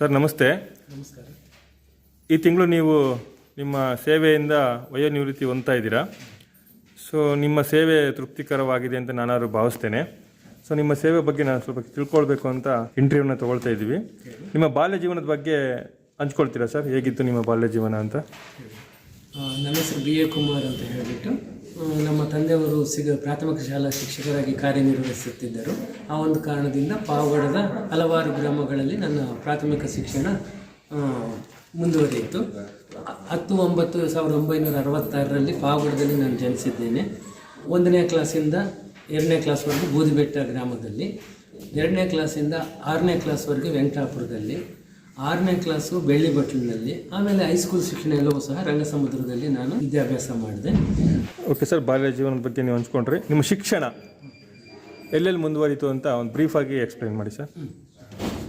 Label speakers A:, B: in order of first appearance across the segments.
A: Sir ನಮಸ್ತೆ.
B: ನಮಸ್ಕಾರ.
A: ಈ ತಿಂಗಳು ನೀವು ನಿಮ್ಮ ಸೇವೆಯಿಂದ ವಯೋನಿವೃತ್ತಿ ಹೊಂದ್ತಾ ಇದ್ದೀರಾ? ಸೊ ನಿಮ್ಮ ಸೇವೆ ತೃಪ್ತಿಕರವಾಗಿದೆ ಅಂತ ನಾನಾದ್ರು ಭಾವಿಸ್ತೇನೆ. ಸೊ ನಿಮ್ಮ ಸೇವೆ ಬಗ್ಗೆ ನಾನು ಸ್ವಲ್ಪ ತಿಳ್ಕೊಳ್ಬೇಕು ಅಂತ ಇಂಟರ್ವ್ಯೂನ ತಗೊಳ್ತಾ ಇದ್ದೀವಿ. ನಿಮ್ಮ ಬಾಲ್ಯ ಜೀವನದ ಬಗ್ಗೆ ಹಂಚ್ಕೊಳ್ತೀರಾ ಸರ್? ಹೇಗಿತ್ತು ನಿಮ್ಮ ಬಾಲ್ಯ ಜೀವನ ಅಂತ?
B: ನನ್ನ ಹೆಸರು ಬಿ ಎ ಕುಮಾರ್ ಅಂತ ಹೇಳಿಬಿಟ್ಟು. ನಮ್ಮ ತಂದೆಯವರು ಸಿಗ ಪ್ರಾಥಮಿಕ ಶಾಲಾ ಶಿಕ್ಷಕರಾಗಿ ಕಾರ್ಯನಿರ್ವಹಿಸುತ್ತಿದ್ದರು. ಆ ಒಂದು ಕಾರಣದಿಂದ ಪಾವಗಡದ ಹಲವಾರು ಗ್ರಾಮಗಳಲ್ಲಿ ನನ್ನ ಪ್ರಾಥಮಿಕ ಶಿಕ್ಷಣ ಮುಂದುವರಿಯಿತು. ಹತ್ತು ಒಂಬತ್ತು ಸಾವಿರದ ಒಂಬೈನೂರ ಅರವತ್ತಾರರಲ್ಲಿ ಪಾವಗಡದಲ್ಲಿ ನಾನು ಜನಿಸಿದ್ದೇನೆ. ಒಂದನೇ ಕ್ಲಾಸಿಂದ ಎರಡನೇ ಕ್ಲಾಸ್ವರೆಗೂ ಬೂದಿಬೆಟ್ಟ ಗ್ರಾಮದಲ್ಲಿ, ಎರಡನೇ ಕ್ಲಾಸಿಂದ ಆರನೇ ಕ್ಲಾಸ್ವರೆಗೆ ವೆಂಕಟಾಪುರದಲ್ಲಿ ಆರನೇ ಕ್ಲಾಸು ಬೆಳ್ಳಿ ಬಟ್ಲಿನಲ್ಲಿ ಆಮೇಲೆ ಹೈಸ್ಕೂಲ್ ಶಿಕ್ಷಣ ಎಲ್ಲವೂ ಸಹ ರಂಗಸಮುದ್ರದಲ್ಲಿ ನಾನು ವಿದ್ಯಾಭ್ಯಾಸ ಮಾಡಿದೆ.
A: ಓಕೆ ಸರ್ ಬಾಲ್ಯ ಜೀವನದ ಬಗ್ಗೆ ನೀವು ಹಂಚ್ಕೊಂಡ್ರಿ. ನಿಮ್ಮ ಶಿಕ್ಷಣ ಎಲ್ಲೆಲ್ಲಿ ಮುಂದುವರಿತು ಅಂತ ಒಂದು ಬ್ರೀಫಾಗಿ ಎಕ್ಸ್ಪ್ಲೈನ್ ಮಾಡಿ ಸರ್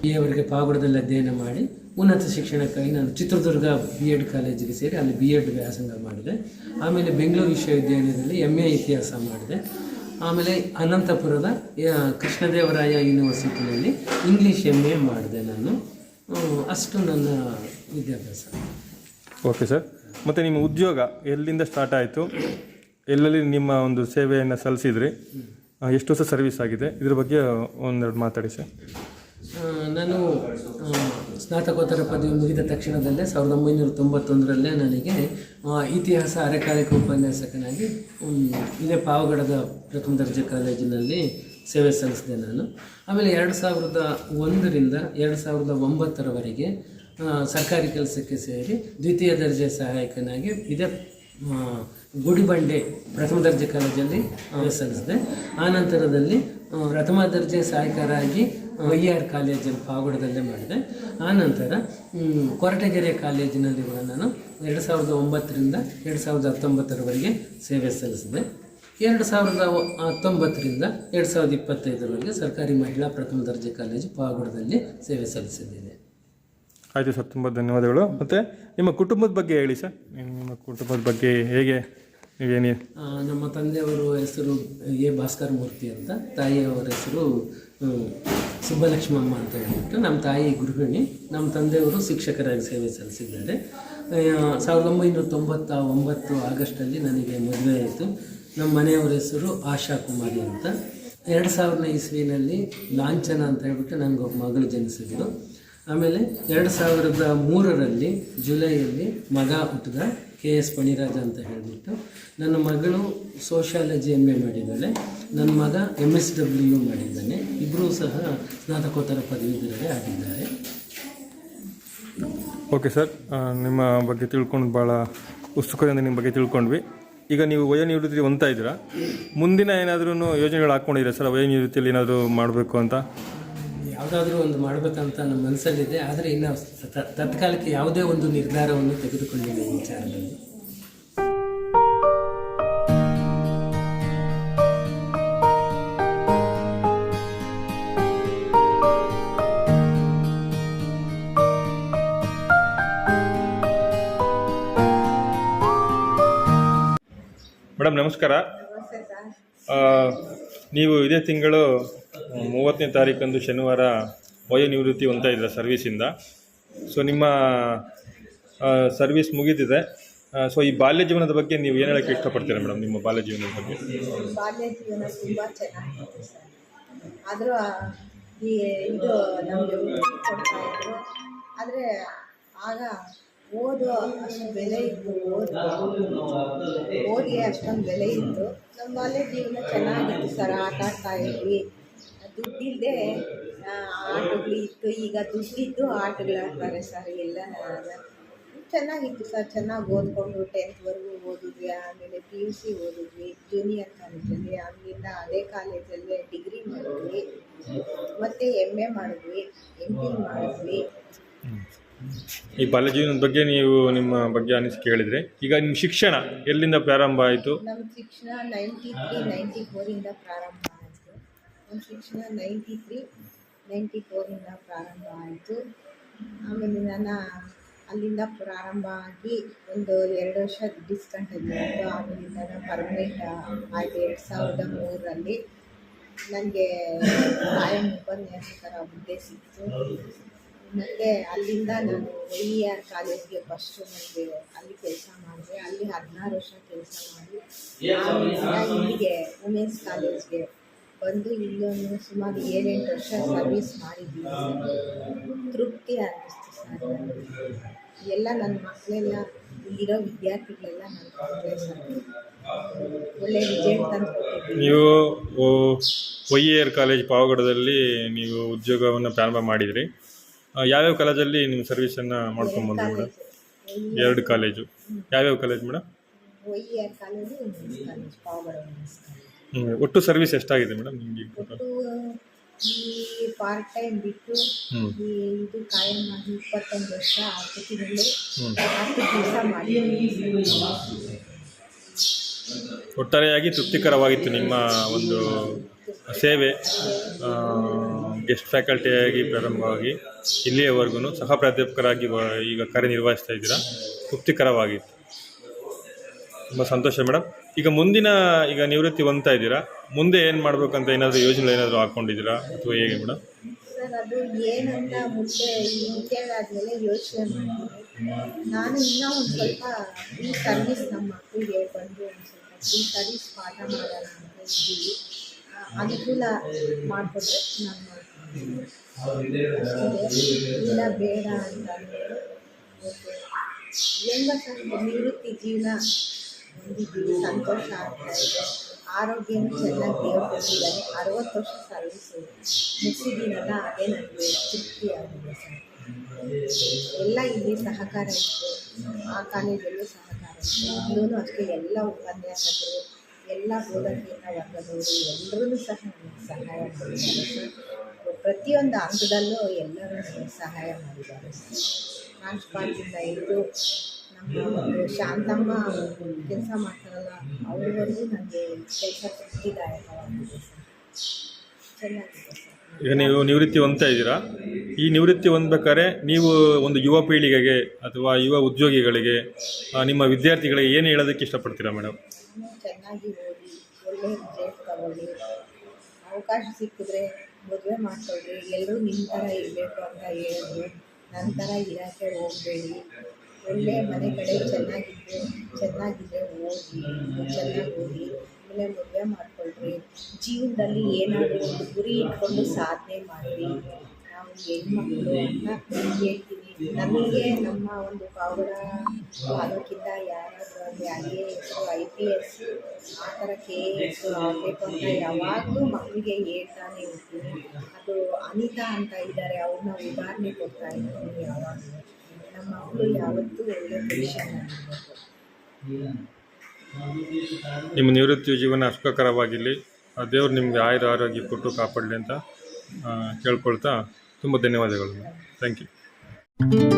B: ಈವರೆಗೆ ಅವರಿಗೆ ಪಾವಗಡದಲ್ಲಿ ಅಧ್ಯಯನ ಮಾಡಿ ಉನ್ನತ ಶಿಕ್ಷಣಕ್ಕಾಗಿ ನಾನು ಚಿತ್ರದುರ್ಗ ಬಿ ಎಡ್ ಕಾಲೇಜಿಗೆ ಸೇರಿ ಅಲ್ಲಿ ಬಿ ಎಡ್ ವ್ಯಾಸಂಗ ಮಾಡಿದೆ. ಆಮೇಲೆ ಬೆಂಗಳೂರು ವಿಶ್ವವಿದ್ಯಾಲಯದಲ್ಲಿ ಎಂ ಎ ಇತಿಹಾಸ ಮಾಡಿದೆ. ಆಮೇಲೆ ಅನಂತಪುರದ ಕೃಷ್ಣದೇವರಾಯ ಯೂನಿವರ್ಸಿಟಿಯಲ್ಲಿ ಇಂಗ್ಲೀಷ್ ಎಂ ಎ ಮಾಡಿದೆ ನಾನು. ಅಷ್ಟು ನನ್ನ ವಿದ್ಯಾಭ್ಯಾಸ.
A: ಓಕೆ ಸರ್ ಮತ್ತು ನಿಮ್ಮ ಉದ್ಯೋಗ ಎಲ್ಲಿಂದ ಸ್ಟಾರ್ಟ್ ಆಯಿತು? ಎಲ್ಲೆಲ್ಲಿ ನಿಮ್ಮ ಒಂದು ಸೇವೆಯನ್ನು ಸಲ್ಲಿಸಿದ್ರಿ? ಎಷ್ಟು ವರ್ಷ ಸರ್ವಿಸ್ ಆಗಿದೆ? ಇದ್ರ ಬಗ್ಗೆ ಒಂದೆರಡು ಮಾತಾಡಿ ಸರ್
B: ನಾನು ಸ್ನಾತಕೋತ್ತರ ಪದವಿ ಮುಗಿದ ತಕ್ಷಣದಲ್ಲೇ ಸಾವಿರದ ಒಂಬೈನೂರ ತೊಂಬತ್ತೊಂದರಲ್ಲೇ ನನಗೆ ಇತಿಹಾಸ ಅರೆಕಾಲಿಕ ಉಪನ್ಯಾಸಕನಾಗಿ ಇದೇ ಪಾವಗಡದ ಪ್ರಥಮ ದರ್ಜೆ ಕಾಲೇಜಿನಲ್ಲಿ ಸೇವೆ ಸಲ್ಲಿಸಿದೆ ನಾನು. ಆಮೇಲೆ ಎರಡು ಸಾವಿರದ ಒಂದರಿಂದ ಎರಡು ಸಾವಿರದ ಒಂಬತ್ತರವರೆಗೆ ಸರ್ಕಾರಿ ಕೆಲಸಕ್ಕೆ ಸೇರಿ ದ್ವಿತೀಯ ದರ್ಜೆ ಸಹಾಯಕನಾಗಿ ಇದೇ ಗುಡಿಬಂಡೆ ಪ್ರಥಮ ದರ್ಜೆ ಕಾಲೇಜಲ್ಲಿ ಸಲ್ಲಿಸಿದೆ. ಆ ನಂತರದಲ್ಲಿ ಪ್ರಥಮ ದರ್ಜೆ ಸಹಾಯಕರಾಗಿ ವೈ ಆರ್ ಕಾಲೇಜಲ್ಲಿ ಪಾವಗಡದಲ್ಲೇ ಮಾಡಿದೆ. ಆ ನಂತರ ಕೊರಟಗೆರೆ ಕಾಲೇಜಿನಲ್ಲಿ ಕೂಡ ನಾನು ಎರಡು ಸಾವಿರದ ಒಂಬತ್ತರಿಂದ ಎರಡು ಸಾವಿರದ ಹತ್ತೊಂಬತ್ತರವರೆಗೆ ಸೇವೆ ಸಲ್ಲಿಸಿದೆ. ಎರಡು ಸಾವಿರದ ಹತ್ತೊಂಬತ್ತರಿಂದ ಎರಡು ಸಾವಿರದ ಇಪ್ಪತ್ತೈದರವರೆಗೆ ಸರ್ಕಾರಿ ಮಹಿಳಾ ಪ್ರಥಮ ದರ್ಜೆ ಕಾಲೇಜು ಪಾವಗಡದಲ್ಲಿ ಸೇವೆ ಸಲ್ಲಿಸಿದ್ದೇನೆ.
A: ಆಯಿತು ಸರ್ ತುಂಬ ಧನ್ಯವಾದಗಳು. ಮತ್ತು ನಿಮ್ಮ ಕುಟುಂಬದ ಬಗ್ಗೆ ಹೇಳಿ ಸರ್. ನಿಮ್ಮ ಕುಟುಂಬದ ಬಗ್ಗೆ ಹೇಗೆ ನೀವೇನು
B: ನಮ್ಮ ತಂದೆಯವರು ಹೆಸರು ಎ ಭಾಸ್ಕರ್ ಮೂರ್ತಿ ಅಂತ. ತಾಯಿಯವರ ಹೆಸರು ಸುಬ್ಬಲಕ್ಷ್ಮಮ್ಮ ಅಂತ ಹೇಳಿಬಿಟ್ಟು ನಮ್ಮ ತಾಯಿ ಗೃಹಿಣಿ ನಮ್ಮ ತಂದೆಯವರು ಶಿಕ್ಷಕರಾಗಿ ಸೇವೆ ಸಲ್ಲಿಸಿದ್ದಾರೆ. ಸಾವಿರದ ಒಂಬೈನೂರ ತೊಂಬತ್ತ ಒಂಬತ್ತು ಆಗಸ್ಟಲ್ಲಿ ನನಗೆ ಮದುವೆ ಆಯಿತು ನಮ್ಮ ಮನೆಯವರ ಹೆಸರು ಆಶಾ ಕುಮಾರಿ ಅಂತ. ಎರಡು ಸಾವಿರನೇ ಇಸ್ವಿನಲ್ಲಿ ಲಾಂಛನ ಅಂತ ಹೇಳ್ಬಿಟ್ಟು ಒಬ್ಬ ಮಗಳು ಜನಿಸಿದ್ರು ಆಮೇಲೆ ಎರಡು ಸಾವಿರದ ಮೂರರಲ್ಲಿ ಜುಲೈಯಲ್ಲಿ ಮಗ ಹುಟ್ಟಿದ ಕೆ ಎಸ್ ಪಣಿರಾಜ ಅಂತ ಹೇಳಿಬಿಟ್ಟು ನನ್ನ ಮಗಳು ಸೋಷಿಯಾಲಜಿ ಎಂ ಎ ಮಾಡಿದ್ದಾಳೆ. ನನ್ನ ಮಗ ಎಂ ಎಸ್ ಡಬ್ಲ್ಯೂ ಮಾಡಿದ್ದಾನೆ. ಇಬ್ಬರೂ ಸಹ ಸ್ನಾತಕೋತ್ತರ ಪದವೀಧರರೇ ಆಗಿದ್ದಾರೆ.
A: ಓಕೆ ಸರ್ ನಿಮ್ಮ ಬಗ್ಗೆ ತಿಳ್ಕೊಂಡು ಭಾಳ ಉತ್ಸುಕದಿಂದ ನಿಮ್ಮ ಬಗ್ಗೆ ತಿಳ್ಕೊಂಡ್ವಿ. ಈಗ ನೀವು ವಯೋನಿವೃತ್ತಿ ಹೊಂದ್ತಾ ಇದ್ದೀರಾ? ಮುಂದಿನ ಏನಾದ್ರೂ ಯೋಜನೆಗಳು ಹಾಕ್ಕೊಂಡಿದ್ದೀರಾ ಸರ್? ವಯೋನಿವೃತ್ತಿಯಲ್ಲಿ ಏನಾದರೂ ಮಾಡಬೇಕು ಅಂತ?
B: ಯಾವುದಾದ್ರೂ ಒಂದು ಮಾಡಬೇಕಂತ ನಮ್ಮ ಮನಸ್ಸಲ್ಲಿದೆ ಆದರೆ ಇನ್ನು ತತ್ಕಾಲಕ್ಕೆ ಯಾವುದೇ ಒಂದು ನಿರ್ಧಾರವನ್ನು ತೆಗೆದುಕೊಂಡಿಲ್ಲ ಈ ವಿಚಾರದಲ್ಲಿ.
A: ಮೇಡಮ್, ನಮಸ್ಕಾರ. ನೀವು ಇದೇ ತಿಂಗಳು ಮೂವತ್ತನೇ ತಾರೀಕಂದು ಶನಿವಾರ ವಯೋನಿವೃತ್ತಿ ಹೊಂದ್ತಾ ಇದ್ದೀರಾ ಸರ್ವಿಸಿಂದ ಸೊ ನಿಮ್ಮ ಸರ್ವಿಸ್ ಮುಗಿದಿದೆ. ಸೊ ಈ ಬಾಲ್ಯ ಜೀವನದ ಬಗ್ಗೆ ನೀವು ಏನು ಹೇಳಕ್ಕೆ ಇಷ್ಟಪಡ್ತೀರಾ ಮೇಡಮ್, ನಿಮ್ಮ ಬಾಲ್ಯ ಜೀವನದ ಬಗ್ಗೆ?
C: ಬಾಲ್ಯ ಜೀವನ ಆದರೂ ಆದರೆ, ಆಗ ಓದು ಅಷ್ಟು ಬೆಲೆ ಇತ್ತು, ಓದು ಓದಿಗೆ ಅಷ್ಟೊಂದು ಬೆಲೆ ಇತ್ತು. ನಮ್ಮ ಬಾಲ್ಯ ಜೀವನ ಚೆನ್ನಾಗಿತ್ತು ಸರ್, ಆಟ ಆಡ್ತಾ ಇದ್ವಿ. ದುಡ್ಡಿಲ್ಲದೆ ಆಟಗಳು ಇತ್ತು. ಈಗ ದುಡ್ಡಿದ್ದು ಆಟಗಳು ಆಡ್ತಾರೆ ಸರ್, ಎಲ್ಲ ಚೆನ್ನಾಗಿತ್ತು ಸರ್, ಚೆನ್ನಾಗಿ ಓದ್ಕೊಂಡು ಟೆಂತ್ವರೆಗೂ ಓದಿದ್ವಿ. ಆಮೇಲೆ ಪಿ ಯು ಸಿ ಓದಿದ್ವಿ. ಜೂನಿಯರ್ ಕಾಲೇಜಲ್ಲಿ ಅಲ್ಲಿಂದ ಅದೇ ಕಾಲೇಜಲ್ಲೇ ಡಿಗ್ರಿ ಮಾಡಿದ್ವಿ. ಮತ್ತು ಎಂ ಎ ಮಾಡಿದ್ವಿ ಎಂ ಪಿ ಮಾಡಿದ್ವಿ.
A: ಈ ಬಾಲ್ಯ ಜೀವನದ ಬಗ್ಗೆ ನೀವು ನಿಮ್ಮ ಬಗ್ಗೆ ಅನಿಸಿಕೆ ಹೇಳಿದ್ರೆ, ಈಗ ನಿಮ್ಮ ಶಿಕ್ಷಣ ಎಲ್ಲಿಂದ ಪ್ರಾರಂಭ ಆಯಿತು?
C: ನಮ್ಮ ಶಿಕ್ಷಣ ನೈಂಟಿ ತ್ರೀ ನೈಂಟಿ ಫೋರಿಂದ ಪ್ರಾರಂಭ ಆಯಿತು. ನಮ್ಮ ಶಿಕ್ಷಣ ನೈಂಟಿ ತ್ರೀ ನೈಂಟಿ ಫೋರಿಂದ ಪ್ರಾರಂಭ ಆಯಿತು. ಆಮೇಲೆ ನಾನು ಅಲ್ಲಿಂದ ಪ್ರಾರಂಭ ಆಗಿ ಒಂದು ಎರಡು ವರ್ಷ ಡಿಸ್ಕಂಟಿನ್ಯೂ ಆಯಿತು ಆಮೇಲೆ ನಾನು ಪರ್ಮನೆಂಟ್ ಆಯಿತು ಎರಡು ಸಾವಿರದ ಮೂರರಲ್ಲಿ ನನಗೆ ಕಾಯಂ ಉಪನ್ಯಾಸಕರ ಹುದ್ದೆ ಸಿಕ್ತು ಮತ್ತು ಅಲ್ಲಿಂದ ನಾನು ವೈ ಆರ್ ಕಾಲೇಜ್ಗೆ ಫಸ್ಟು ನನಗೆ ಅಲ್ಲಿ ಕೆಲಸ ಮಾಡಿದೆ. ಅಲ್ಲಿ ಹದಿನಾರು ವರ್ಷ ಕೆಲಸ ಮಾಡಿ ಇಲ್ಲಿಗೆ ವುಮೆನ್ಸ್ ಕಾಲೇಜ್ಗೆ ಬಂದು ಇಲ್ಲೊಂದು ಸುಮಾರು ಏಳೆಂಟು ವರ್ಷ ಸರ್ವಿಸ್ ಮಾಡಿದ್ದೀನಿ ತೃಪ್ತಿ ಅನ್ನಿಸ್ತು ಸರ್ ಎಲ್ಲ ನನ್ನ ಮಕ್ಕಳೆಲ್ಲ ಇಲ್ಲಿರೋ ವಿದ್ಯಾರ್ಥಿಗಳೆಲ್ಲ ನನ್ನ ಮಕ್ಕಳೇ ಸರ್. ಒಳ್ಳೆ ರಿಸಲ್ಟ್ ತಂದು
A: ನೀವು ವೈ ಕಾಲೇಜ್ ಪಾವಗಡದಲ್ಲಿ ನೀವು ಉದ್ಯೋಗವನ್ನು ಪ್ರಾರಂಭ ಮಾಡಿದ್ರಿ. ಯಾವ್ಯಾವ ಕಾಲೇಜಲ್ಲಿ ನಿಮ್ಮ ಸರ್ವಿಸನ್ನು ಮಾಡ್ಕೊಂಡ್ ಬಂದ್ರಿ ಮೇಡಮ್? ಎರಡು ಕಾಲೇಜು. ಯಾವ್ಯಾವ college madam?
C: ಒಯ್ಯರ್ college women's college Pavagada women's college.
A: ಹ್ಮ್. ಒಟ್ಟು ಸರ್ವಿಸ್ ಎಷ್ಟಾಗಿದೆ ಮೇಡಮ್ ನಿಮಗೆ
C: ಒಟ್ಟು ಈ ಪಾರ್ಟ್ ಟೈಮ್ ಬಿಟ್ಟು
A: ಹ್ಞೂ
C: ಈ ಇದು ಕಾಯಂ ಮಾಡಿ ಇಪ್ಪತ್ತೊಂದು ವರ್ಷ ಹತ್ತು ತಿಂಗಳು
A: ಹ್ಞೂ
C: ಹತ್ತು ಕೆಲಸ ಮಾಡಿದ್ದೀನಿ
A: ಒಟ್ಟಾರೆಯಾಗಿ ತೃಪ್ತಿಕರವಾಗಿತ್ತು ನಿಮ್ಮ ಒಂದು ಸೇವೆ ಗೆಸ್ಟ್ ಫ್ಯಾಕಲ್ಟಿಯಾಗಿ ಪ್ರಾರಂಭವಾಗಿ ಇಲ್ಲಿಯವರೆಗೂ ಸಹ ಪ್ರಾಧ್ಯಾಪಕರಾಗಿ ಈಗ ಕಾರ್ಯನಿರ್ವಹಿಸ್ತಾ ಇದ್ದೀರಾ? ತೃಪ್ತಿಕರವಾಗಿತ್ತು. ತುಂಬ ಸಂತೋಷ ಮೇಡಮ್ ಈಗ ಮುಂದಿನ, ಈಗ ನಿವೃತ್ತಿ ಹೊಂದ್ತಾ ಇದ್ದೀರಾ? ಮುಂದೆ ಏನು ಮಾಡಬೇಕಂತ ಏನಾದರೂ ಯೋಜನೆ ಏನಾದರೂ ಹಾಕ್ಕೊಂಡಿದ್ದೀರಾ ಅಥವಾ ಹೇಗೆ ಮೇಡಮ್
C: ನಾನು ಇನ್ನೂ ಸ್ವಲ್ಪ ಈ ಸರ್ವಿಸ್ ನಮ್ಮ ಮಕ್ಕಳಿಗೆ ಬಂದು ಒಂದು ಸ್ವಲ್ಪ ಈ ಸರ್ವಿಸ್ ಪಾಠ ಮಾಡೋಣ ಅಂತ ಇದ್ದೀವಿ. ಅನುಕೂಲ ಮಾಡಿಕೊಟ್ರೆ ನಾನು ಇಲ್ಲ, ಬೇಡ ಅಂತ ಹೆಂಗ ನಿವೃತ್ತಿ ಜೀವನ ಹೊಂದಿದ್ದೀವಿ, ಸಂತೋಷ ಆಗ್ತಾ ಇದೆ. ಆರೋಗ್ಯನೂ ಚೆನ್ನಾಗಿ ದೇವ್ರು ಅರವತ್ತು ವರ್ಷ ಸರ್ವಿಸು ಮುಗಿಸಿದ್ದೀನಲ್ಲ ಅದೇ ನನಗೆ ತೃಪ್ತಿ ಆಗಿದೆ ಸರ್. ಎಲ್ಲ ಇಲ್ಲಿ ಸಹಕಾರ ಇತ್ತು. ಆ ಕಾಲೇಜಲ್ಲೂ ಸಹಕಾರ ಇತ್ತು. ಇಲ್ಲೂ ಅಷ್ಟೇ ಎಲ್ಲ ಉಪನ್ಯಾಸಕರು ಎಲ್ಲ ವರ್ಗದವರು ಎಲ್ಲರೂ ಸಹ ನನಗೆ ಸಹಾಯ ಮಾಡಿದ್ದಾರೆ. ಪ್ರತಿಯೊಂದು ಹಂತದಲ್ಲೂ ಎಲ್ಲರೂ ಸಹಾಯ ಮಾಡಿದ್ದಾರೆ. ಟ್ರಾನ್ಸ್ಪಾರ್ಟಿಂದ ಇದ್ದು ನಮ್ಮ ಒಂದು ಶಾಂತಮ್ಮ ಕೆಲಸ ಮಾಡ್ತಾರಲ್ಲ ಅವರಿಗೂ ನನಗೆ ಕೆಲಸ ತೃಪ್ತಿದಾಯಕವಾಗಿದೆ ಚೆನ್ನಾಗಿದೆ
A: ಈಗ ನೀವು ನಿವೃತ್ತಿ ಹೊಂದ್ತಾ ಇದ್ದೀರಾ? ಈ ನಿವೃತ್ತಿ ಹೊಂದ್ಬೇಕಾದ್ರೆ ನೀವು ಒಂದು ಯುವ ಪೀಳಿಗೆಗೆ ಅಥವಾ ಯುವ ಉದ್ಯೋಗಿಗಳಿಗೆ ನಿಮ್ಮ ವಿದ್ಯಾರ್ಥಿಗಳಿಗೆ ಏನು ಹೇಳೋದಕ್ಕೆ ಇಷ್ಟಪಡ್ತೀರಾ ಮೇಡಮ್?
C: ನಾನು ಚೆನ್ನಾಗಿ ಓದಿ, ಒಳ್ಳೆ ರಿಸಲ್ಟ್ ತಗೊಳ್ಳಿ. ಅವಕಾಶ ಸಿಕ್ಕಿದ್ರೆ ಮದುವೆ ಮಾಡ್ಕೊಳ್ರಿ, ಎಲ್ಲರೂ ನಿಮ್ಮ ಥರ ಇರಬೇಕು ಅಂತ ಹೇಳಿದ್ರು. ನನ್ನ ಥರ ಇರೋಕ್ಕೆ ಹೋಗಬೇಡಿ. ಒಳ್ಳೆ ಮನೆ ಕಡೆ ಚೆನ್ನಾಗಿದ್ದು ಚೆನ್ನಾಗಿದ್ದರೆ ಓದಿ, ಚೆನ್ನಾಗಿ ಓದಿ, ಆಮೇಲೆ ಮದುವೆ ಮಾಡ್ಕೊಳ್ರಿ. ಜೀವನದಲ್ಲಿ ಏನಾದರೂ ಗುರಿ ಇಟ್ಕೊಂಡು ಸಾಧನೆ ಮಾಡಿರಿ. ನಾವು ಹೆಣ್ಮಕ್ಳು ಅಂತ ಹೇಳ್ತೀನಿ. ನಮಗೆ ನಮ್ಮ ಒಂದು ಪಾವಗಡ ತಾಲೂಕಿಂದ ಯಾರಾದರೂ I A S I P S ಆ ಥರ ಕೆ ಎ ಎಸ್ ಆಗಬೇಕು ಅಂತ ಯಾವಾಗಲೂ ಮಕ್ಕಳಿಗೆ ಹೇಳ್ತಾನೆ ಇರ್ತೀನಿ ಅದು ಅನಿತಾ ಅಂತ ಇದ್ದಾರೆ, ಅವ್ರನ್ನ ಉದಾಹರಣೆ ಕೊಡ್ತಾ ಇರ್ತೀನಿ ಯಾವಾಗಲೂ. ನಮ್ಮ ಮಕ್ಕಳು ಯಾವತ್ತೂ ಒಳ್ಳೆ ಪೊಸಿಷನ್
A: ನಿಮ್ಮ ನಿವೃತ್ತಿ ಜೀವನ ಸುಖಕರವಾಗಿರಲಿ ದೇವ್ರು ನಿಮಗೆ ಆಯುರ ಆರೋಗ್ಯ ಕೊಟ್ಟು ಕಾಪಾಡಲಿ ಅಂತ ಕೇಳ್ಕೊಳ್ತಾ ತುಂಬ ಧನ್ಯವಾದಗಳು. Thank you thank you